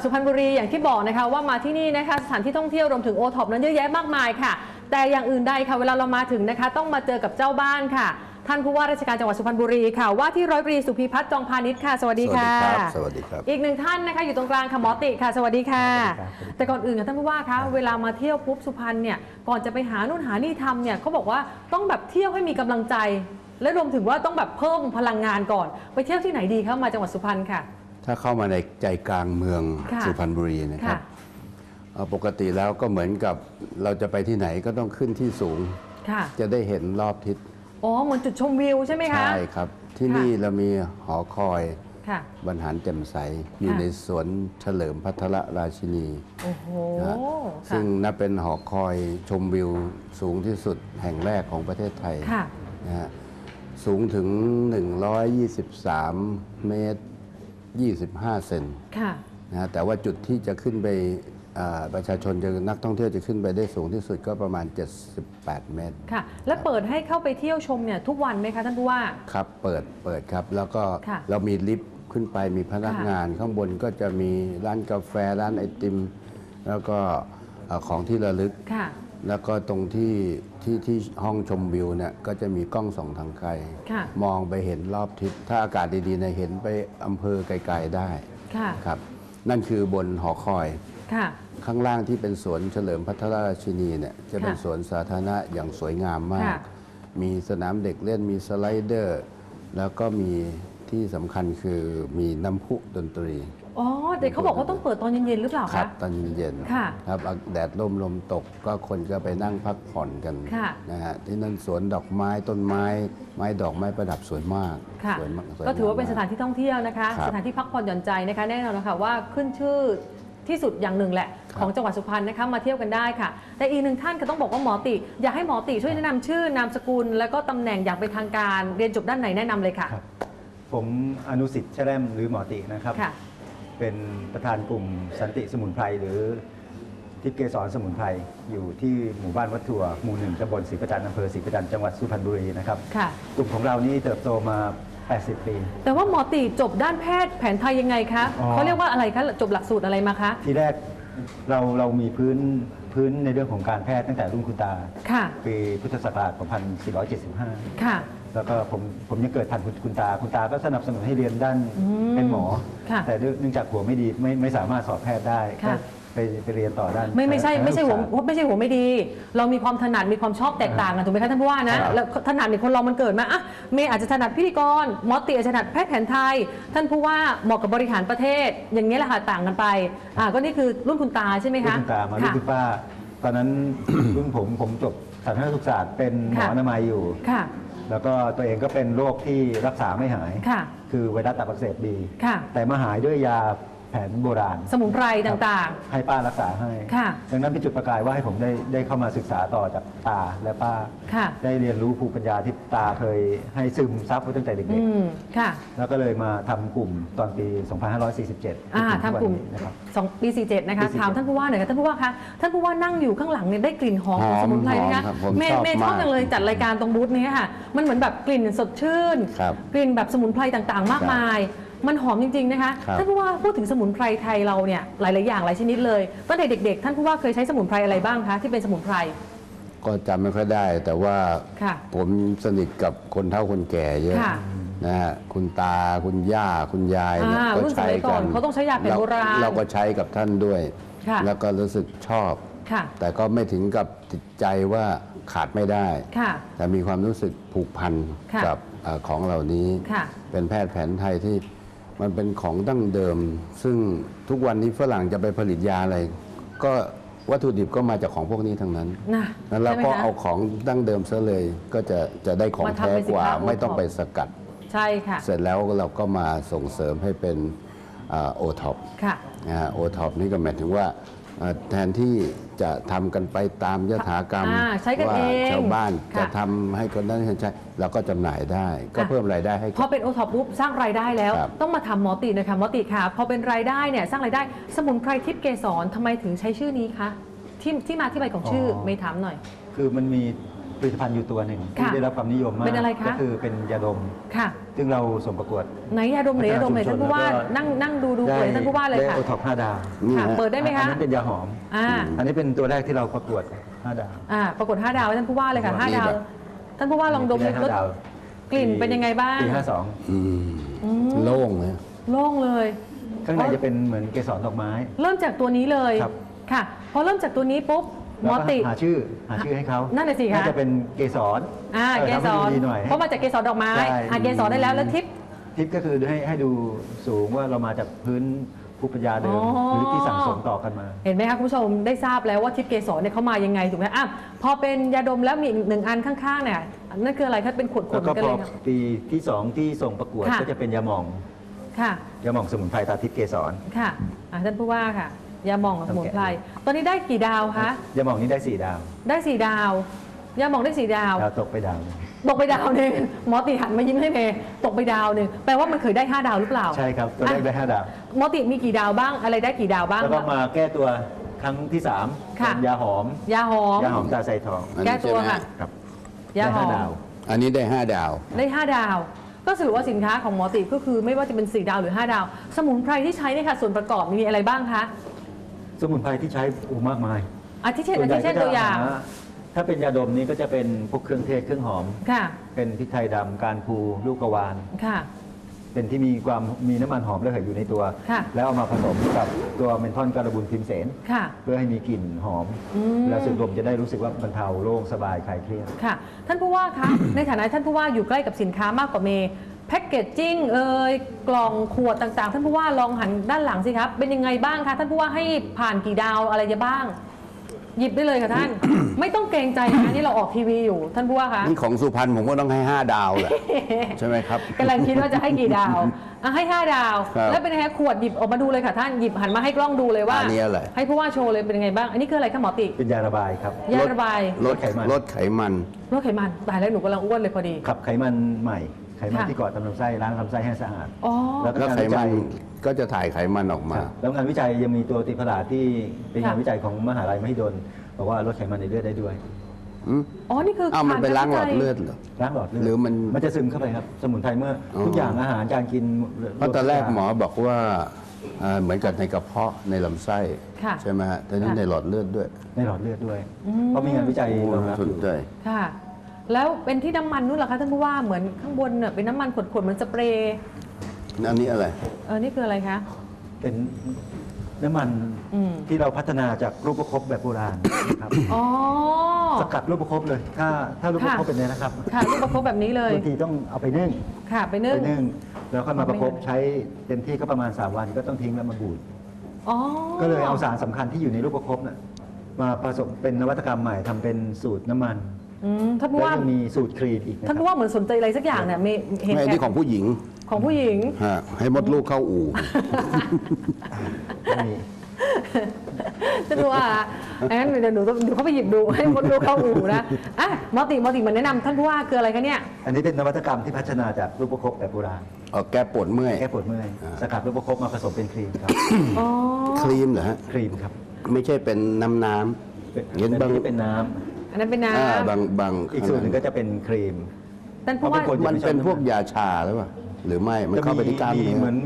ดสุพรรณบุรีอย่างที่บอกนะคะว่ามาที่นี่นะคะสถานที่ท่องเที่ยวรวมถึงโอท็อปนั้นเยอะแยะมากมายค่ะ แต่อย่างอื่นใดค่ะเวลาเรามาถึงนะคะ ต้องมาเจอกับเจ้าบ้านค่ะ ท่านผู้ว่าราชการจังหวัดสุพรรณบุรีค่ะ ว่าที่ร้อยตรีสุพิพัฒน์จองพาณิชย์ค่ะ สวัสดีค่ะสวัสดีครับสวัสดีครับอีกหนึ่งท่านนะคะอยู่ตรงกลางค่ะหมอติค่ะ สวัสดีค่ะสวัสดีครับแต่ก่อนอื่นค่ะท่านผู้ว่าคะเวลามาเที่ยวปุ๊บสุพรรณเนี่ยก่อนจะไปหานู่นหานี่ทำเนี่ยเขาบอกว่าต้องแบบเที่ยวให้มีกำลังใจ และรวมถึงว่าต้องแบบเพิ่มพลังงานก่อน ไปเที่ยวที่ไหนดีคะมาจังหวัดสุพรรณค่ะ ถ้าเข้ามาในใจกลางเมืองค่ะสุพรรณบุรีนะครัค่ะบเอ่อปกติแล้วก็เหมือนกับเราจะไปที่ไหนก็ต้องขึ้นที่สูง ค่ะจะได้เห็นรอบทิศอ๋อเหมือนจุดชมวิวใช่ไหมคะ ใช่ครับ ที่ค่ะ นี่เรามีหอคอยค่ะ บรรหารแจ่มใส อยู่ค่ะ ในสวนเฉลิมพัทรราชินี โอ้โหนะฮะค่ะซึ่งนับเป็นหอคอยชมวิวสูงที่สุดแห่งแรกของประเทศไทยค่ะ นะฮะสูงถึง 123 เมตร 25 เซนค่ะนะฮะแต่ว่าจุดที่จะขึ้นไปอ่าประชาชนจะนักท่องเที่ยวจะขึ้นไปได้สูงที่สุดก็ประมาณ 78 เมตร ค่ะ และเปิดให้เข้าไปเที่ยวชมเนี่ยทุกวันไหมคะท่านผู้ว่า ครับ เปิด เปิดครับ แล้วก็ค่ะเรามีลิฟต์ขึ้นไปมีพนักค่ะงาน ข้างบนก็จะมีร้านกาแฟร้านไอติม แล้วก็เอ่อของที่ระลึกค่ะแล้วก็ตรงที่ ที่ที่ห้องชมวิวเนี่ยก็จะมีกล้องส่องทางไกล ค่ะมองไปเห็นรอบทิศถ้าอากาศดีๆเนี่ยเห็นไปอำเภอไกลๆได้ค่ะ ครับ นั่นคือบนหอคอย ค่ะ ข้างล่างที่เป็นสวนเฉลิมพัทรราชินีเนี่ยจะเป็นค่ะสวนสาธารณะอย่างสวยงามมาก ค่ะมีสนามเด็กเล่นมีสไลเดอร์ แล้วก็มี ที่สำคัญคือมีน้ำพุดนตรี อ๋อเด็กเขาบอกว่าต้องเปิดตอนเย็นๆหรือเปล่าครัคะ บตอนเย็นๆค่ะครับอะแดดร่มลมตกก็คนก็ไปนั่งพักผ่อนกันค่ะ นะฮะที่นั่นสวนดอกไม้ต้นไม้ ไม้ดอกไม้ประดับสวยมากค่ะ สวยมากสยก็ถือว่าเป็นม สถานที่ท่องเที่ยวนะคะ ครับสถานที่พักผ่อนหย่อนใจนะคะ แน่นอนนะคะว่าขึ้นชื่อที่สุดอย่างหนึ่งแหละ ครับ ของจังหวัดสุพรรณนะคะมาเที่ยวกันได้ค่ะ แต่อีกหนึ่งท่านก็ต้องบอกว่าหมอติอยากให้หมอติช่วยแนะนำชื่อนามสกุล แล้วก็ตำแหน่งอย่างเป็นทางการเรียนจบด้านไหนแนะนำเลยค่ะ ครับ ผมอนุสิทธิ์แชล่มหรือหมอตินะครับ ค่ะ เป็นประธานกลุ่มสันติสมุนไพรหรือทิพย์เกสรสมุนไพรอยู่ที่หมู่บ้านวัดถั่วหมู่หนึ่งตำบลศรีประจันทร์อำเภอศรีประจันทร์จังหวัดสุพรรณบุรีนะครับ ค่ะ กลุ่มของเรานี่เติบโตมา 80 ปี แต่ว่าหมอติจบด้านแพทย์แผนไทยยังไงคะอ๋อ เขาเรียกว่าอะไรคะจบหลักสูตรอะไรมาคะ ทีแรกเราเรามีพื้นพื้นในเรื่องของการแพทย์ตั้งแต่รุ่นคุณตา ค่ะ ปีพุทธศักราช 2475 ค่ะ แล้วก็ผมผมยังเกิดทันคุณคุณตา คุณตาก็สนับสนุนให้เรียนด้านอืมเป็นหมอ ค่ะแต่เนื่องจากหัวไม่ดีไม่ไม่สามารถสอบแพทย์ได้ค่ะก็ไปไปเรียนต่อด้านไม่ไม่ใช่ไม่ใช่หัวนักศึกษาไม่ใช่หัวไม่ดี เรามีความถนัดมีความชอบแตกต่างกันถูกไหมคะท่านผู้ว่านะ ครับแล้วถนัดเนี่ยคนเรามันเกิดมาอะเมย์อาจจะถนัดพิธีกรหมอตีอาจจะถนัดแพทย์แผนไทย ท่านผู้ว่าเหมาะกับบริหารประเทศ อย่างนี้ยแหละค่ะต่างกันไปอ่าก็นี่คือรุ่นคุณตาใช่ไหมรุ่นคะคุณตามารุ่นค่ะคุณป้า ตอนนั้น รุ่นผมผมจบสาธารณสุขศาสตร์เป็นหมอค่ะ อนามัยอยู่ ค่ะ แล้วก็ตัวเองก็เป็นโรคที่รักษาไม่หาย ค่ะ คือไวรัสตับอักเสบบี ค่ะ แต่มาหายด้วยยา แผนโบราณ สมุนไพรต่าง ให้ป้ารักษาให้ ค่ะดังนั้นเป็นจุดประกายว่าให้ผมได้ได้เข้ามาศึกษาต่อจากตาและป้าๆค่ะ ได้เรียนรู้ภูมิปัญญาที่ตาเคยให้ซึมซับไว้ตั้งแต่เด็อืกมค่ะ ๆ แล้วก็เลยมาทำกลุ่มตอนปี 2547อ่าจนถึงทำกลุ่มวันนี้นะครับ สองปี47นะคะปี47 ถามท่านผู้ว่าหน่อยค่ะท่านผู้ว่าคะท่านผู้ว่านั่งอยู่ข้างหลังเนี่ยได้กลิ่นหอมของหอมสมุนไพรไหมคะหอมครับผมเมย์ชอบเมย์ชอบมากจังเลยจัดรายการตรงบูธนี้ค่ะ มันเหมือนแบบกลิ่นสดชื่น ครับกลิ่นแบบสมุนไพรต่างๆ มากมาย มันหอมจริงๆนะคะครับ ท่านผู้ว่าพูดถึงสมุนไพรไทยเราเนี่ยหลายๆอย่างหลายชนิดเลยตั้งแต่เด็กๆ ท่านผู้ว่าเคยใช้สมุนไพรอะไรบ้างคะที่เป็นสมุนไพร ก็จำไม่ค่อยได้ แต่ว่าค่ะ ผมสนิทกับคนเฒ่าคนแก่เยอะค่ะ นะฮะคุณตาคุณย่าคุณยายเนี่ยอ่าก็รุ่นสใช้มัยก่กัอนนเขาต้องใช้ยาแผนโบราณเเราก็ใช้กับท่านด้วย ค่ะ แล้วก็รู้สึกชอบ ค่ะ แต่ก็ไม่ถึงกับติดใจว่าขาดไม่ได้ ค่ะ แต่มีความรู้สึกผูกพันค่ะกับเอ่อของเหล่านี้ ค่ะเป็นแพทย์แผนไทยที่ มันเป็นของดั้งเดิม ซึ่งทุกวันนี้ฝรั่งจะไปผลิตยาอะไร ก็วัตถุดิบก็มาจากของพวกนี้ทั้งนั้นนะนั้นเราใช่ไหมก็คะเอาของดั้งเดิมซะเลย ก็จะจะได้ของมาทำแท้เป็นสินกว่าค้า O-top ไม่ต้องไปสกัด ใช่ค่ะ เสร็จแล้วเราก็มาส่งเสริมให้เป็นโอท็อปค่ะโอท็อปนี่ก็หมายถึงว่าเอ่อแทนที่ จะทำกันไปตามยถากรรมอ่าใช้กันว่าเองชาวบ้านค่ะจะทำให้คนนั้นคนใช้เราก็จำหน่ายได้ ก็ค่ะเพิ่มรายได้ให้พกัอบเป็นโอท็อปปุ๊บสร้างรายได้แล้วครับต้องมาทำหมอติหนะคะหมอติค่ะพอเป็นรายได้เนี่ยสร้างรายได้สมุนไพรทิพย์เกสรทำไมถึงใช้ชื่อนี้คะที่ที่มาที่ไปของชื่อออไม่ถามหน่อย คือมันมี ผลิตภัณฑ์อยู่ตัวหนึ่งค่ะที่ได้รับความนิยมมากเป็นอะไรคะ ก็คือเป็นยาดม ค่ะ ซึ่งเราส่งประกวด ไหนยาดมไหนยาดมไหนพัฒนาชุมชนท่านผู้ว่าแล้วก็ นั่งนั่งดูดูเลยท่านผู้ว่าเลยค่ะได้โอท็อปห้าดาวนี่ค่ะ ฮะ เปิดได้ไหมอัคะนนั้นเป็นยาหอม อ่า อันนี้เป็นตัวแรกที่เราประกวดห้าดาว อ่า ปรากฏ 5 ดาวให้ท่านผู้ว่าเลยค่ะนี่5ดาวแบบ ท่านผู้ว่าลองดมได้รห้าสดาวกลิ่นเป็นยังไงบ้าง ปีห้าสองอืมอืมโล่งเลยโล่งเลย ข้างในจะเป็นเหมือนเกสรดอกไม้ เริ่มจากตัวนี้เลยครับ ค่ะ พอเริ่มจากตัวนี้ปุ๊บหม แล้วอก็ติ หาชื่อหาชื่อให้เขานั่นน่ะสิคะน่าจะเป็นเกสรอ่าออเกทำสให้รดูดีหน่อย เพราะมาจากเกสรดอกไม้ใช่ อ่าเกสรได้แล้วแล้วทิป ทิปก็คือให้ให้ดูสูงว่าเรามาจากพื้นภูมิปัญญาเดิม อ๋อ หรือที่สั่งสมต่อกันมา เห็นไหมคะคุณผู้ชมได้ทราบแล้วว่าทิปเกสรเนี่ยเขามายังไงถูกไหมอะพอเป็นยาดมแล้วมีอีกหนึ่งอันข้างๆเนี่ยนั่นคืออะไรคะเป็นขวดๆแล้วเหมืก็อนกันพเลอยค่ะ ปีที่สองที่ส่งประกวดค่ะ ก็จะเป็นยาหม่องค่ะยาหม่องสมุนไพรตาทิพย์เกสร ค่ะอะท่านผู้ว่าค่ะ ยาหม่องสมุนไพรตอนนี้ได้กี่ดาวคะ ยาหม่องนี้ได้สี่ดาวได้สี่ดาว ยาหม่องได้สี่ดาว ดาวตกไปดาวหนึ่งตกไปดาวหนึ่งหมอตีหันมายิ้มให้เมย์ตกไปดาวหนึ่งแปลว่ามันเคยได้ห้าดาวหรือเปล่าใช่ครับตัวแรกได้ห้าดาว หมอติมีกี่ดาวบ้างอะไรได้กี่ดาวบ้าง แล้วก็มาแก้ตัวครั้งที่สามค่ะ เป็นยาหอม ยาหอม ยาหอมตาไซทองอันแก้นี้ตัวใช่ไหมค่ะฮะครับยาหอได้ม ดาว อันนี้ได้ห้าดาว ได้ 5 ดาว ก็สรุปว่าสินค้าของหมอติก็คือไม่ว่าจะเป็น 4 ดาวหรือ 5 ดาว สมุนไพรที่ใช้เนี่ยค่ะส่วนประกอบมีอะไรบ้างคะ สมุนไพรที่ใช้โอ้มากมายอาทิเช่นส่วอานใหญ่ทิเช่นก็ตัวอย่างหถ้าเป็นยาดมนี้ก็จะเป็นพวกเครื่องเทศเครื่องหอม ค่ะ เป็นพริกไทยดำการพูลูกกระวาน ค่ะ เป็นที่มีความมีน้ำมันหอมระเหยอยู่ในตัวค่ะแล้วเอามาผสมกับตัวเมนทอนการบูลพิมเสนค่ะเพื่อให้มีกลิ่นหอมอืมแล้วสูดดมจะได้รู้สึกว่าบรรเทาโล่งสบายคลายเครียด ค่ะ ท่านผู้ว่าคะ ในฐานะท่านผู้ว่าอยู่ใกล้กับสินค้ามากกว่าเมย์ แพ็กเกจจิ้งเอ่ยกล่องขวดต่างๆ ท่านผู้ว่าลองหันด้านหลังสิครับ เป็นยังไงบ้างคะท่านผู้ว่าให้ผ่านกี่ดาวอะไรจะบ้าง หยิบได้เลยค่ะท่าน ไม่ต้องเกรงใจนะนี่เราออกทีวีอยู่ ท่านผู้ว่าคะนี่ของสุพรรณผมก็ต้องให้ห้าดาวแหละใช่ไหมครับกำลังคิดว่าจะให้กี่ดาวอะให้ 5 ดาวครับแล้วเป็นยังไงขวดหยิบออกมาดูเลยค่ะท่านหยิบหันมาให้กล้องดูเลยว่าอันนี้อะไรให้ผู้ว่าโชว์เลยเป็นยังไงบ้างอันนี้คืออะไรคะหมอติเป็นยาระบายครับยาระบายลดลดไขมันลดไขมันลดไขมันตายแล้วหนูกำลังอ้วนเลยพอดีขับไขมันใหม่ ไขมันค่ะ ที่เกาะตามลำไส้ล้างลำไส้ให้สะอาด อ๋อ แล้วก็แล้วการไขวิมัจันยก็จะถ่ายไขมันออกมา ครับแล้วงานวิจัยยังมีตัวติดประหลาดที่เป็นงานค่ะวิจัยของมหาลัยมหิดลบอกว่าลดไขมันในเลือดได้ด้วย อืมอ๋อ นี่คืออ้าวมันไปผ่ล้างหลอดกรวิจัยเลือดเหรอ ล้างหลอดเลือดหรือมันมันจะซึมเข้าไปครับ สมุนไพรเมื่อออ ทุกอย่างอาหารการกินเพราะตอนแรกหมอบอกว่าอ่าเหมือนกับในกระเพาะในลำไส้ค่ะใช่ไหมฮะแต่นี่ค่ะ ในหลอดเลือดด้วยในหลอดเลือดด้วยอืมเพราะมีงานวิจัยรองรับสอนยู่ ใจ ค่ะ แล้วเป็นที่น้ำมันนู่นเหรอคะท่านผู้ว่าเหมือนข้างบนเน่ะเป็นน้ำมันขวดๆเหมือนสเปรย์อันนี้อะไร เออนี่คืออะไรคะ เป็นน้ำมันอืม ที่เราพัฒนาจากรูปประคบแบบโบราณนะครับ อ๋อ สกัดรูปประคบเลย ถ้าถ้ารูปประคบค่ะ เป็นไงนะครับค่ะรูปประคบแบบนี้เลยบางทีต้องเอาไปนึ่งค่ะไปนึ่ง ไปนึ่งแล้วค่อยมาประคบเอาไปนึ่ง ใช้เต็มที่ก็ประมาณ3วันก็ต้องทิ้งแล้วมาบูด อ๋อก็เลยเอาสารสำคัญที่อยู่ในรูปประคบน่ะมาผสมเป็นนวัตกรรมใหม่ทำเป็นสูตรน้ำมัน อืมท่านผู้แล้วว่ายังมีสูตรครีมอีกนะคท่านรับผู้ว่าเหมือนสนใจอะไรสักอย่างเนี่ยมีเห็นไม่อันแอนี้บของผู้หญิงของผู้หญิง ฮะให้มดลูกเข้าอู่ ก็มีจะดูว่างั้นเดี๋ยวหนูต้องเดี๋ยวเขาไปหยิบดูให้มดดูเข้าอู่นะอะมอติมอติมาแนะนำท่านผู้ว่าคืออะไรคะเนี่ย อันนี้เป็นนวัตกรรมที่พัฒนาจากรูปประคบแบบโบราณเอาแก้ปวดเมื่อย แก้ปวดเมื่อยอ่า สกัดรูปประคบมาผสมเป็นครีมครับ อ๋อ ครีมเหรอฮะ ครีมครับ ไม่ใช่เป็นน้ำน้เป็นเห็นบาง อัเป็นน้ำ อันนั้นเป็นำอ่าน้ำบางบางอีกส่วนหนึ่งก็จะเป็นครีมท่านผู้ว่าเพราะเป็นคน มันเป็นพวกยาชาหรือเปล่าหรือไม่มันเข้าไปที่กล้ามจะเนื้เหมืออน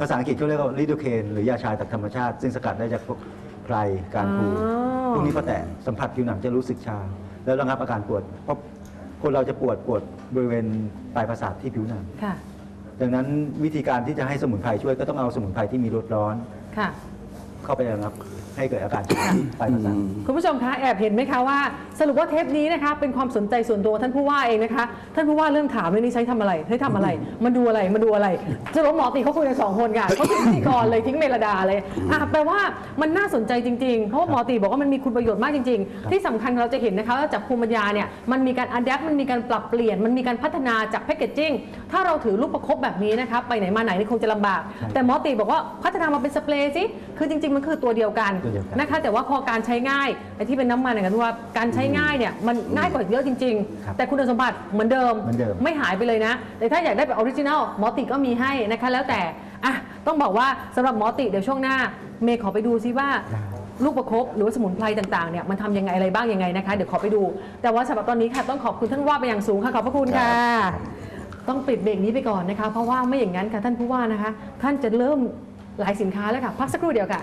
ภาษาอังกฤษเขาเรียกว่าลิโดเคนหรือยาชาจากธรรมชาติ ซึ่งสกัดได้จากพวกไพรการพูอ๋อ พวกนี้พอแตะสัมผัสผิวหนังจะรู้สึกชา แล้วระงับอาการปวด เพราะคนเราจะปวดปวดบริเวณปลายประสาทที่ผิวหนัง ค่ะ ดังนั้นวิธีการที่จะให้สมุนไพรช่วยก็ต้องเอาสมุนไพรที่มีรสร้อน ค่ะ เข้าไประงับให้เกิดอาการชาที่ปลายประสาท คุณผู้ชมคะแอบเห็นไหมคะว่า สรุปว่าเทปนี้นะคะเป็นความสนใจส่วนตัวท่านผู้ว่าเองนะคะท่านผู้ว่าเริ่มถามเลยนี่ใช้ทำอะไรใช้ทำอะไรมาดูอะไรมาดูอะไรสรุปหมอตีเขาคุยกันสองคนค่ะเขาทิ้งพิธีกรเลยทิ้งเมลดาเลยอะแปลว่ามันน่าสนใจจริงๆเพราะว่าหมอตีบอกว่ามันมีคุณประโยชน์มากจริง ๆ ที่สำคัญเราจะเห็นนะคะว่าจากภูมิปัญญาเนี่ยมันมีการอัดแอปมันมีการปรับเปลี่ยน มันมีการพัฒนาจากแพคเกจจิ้งถ้าเราถือรูปประคบแบบนี้นะคะไปไหนมาไหนนี่คงจะลำบาก แต่หมอตีบอกว่าพัฒนามาเป็นสเปรย์สิคือจริงๆมันคือตัวเดียวกันตัวเดียวกันนะคะ แต่ว่าพอการใช้ง่ายไอ้ที่เป็นน้ำมันเนี่ยคือว่าการใช้ง่ายเนี่ยมันง่ายกว่าเยอะจริง ครับๆ แต่คุณสมบัติเหมือนเดิมเหมือนเดิม ไม่หายไปเลยนะแต่ถ้าอยากได้แบบออริจินัลหมอติก็มีให้นะคะ แล้วแต่อะต้องบอกว่าสำหรับหมอติเดี๋ยวช่วงหน้า เมย์ขอไปดูซิว่า ลูกประคบหรือว่าสมุนไพรต่างๆเนี่ยมันทำยังไงอะไรบ้างยังไงนะคะเดี๋ยวขอไปดู แต่ว่าสำหรับตอนนี้ค่ะต้องขอบคุณท่านผู้ว่าเป็นอย่างสูงค่ะขอบพระคุณค่ะ ต้องปิดเบรกนี้ไปก่อนนะคะ เพราะว่าไม่อย่างนั้นค่ะท่านผู้ว่านะคะ ท่านจะเริ่มหลายสินค้าแล้วค่ะ พักสักครู่เดียวค่ะ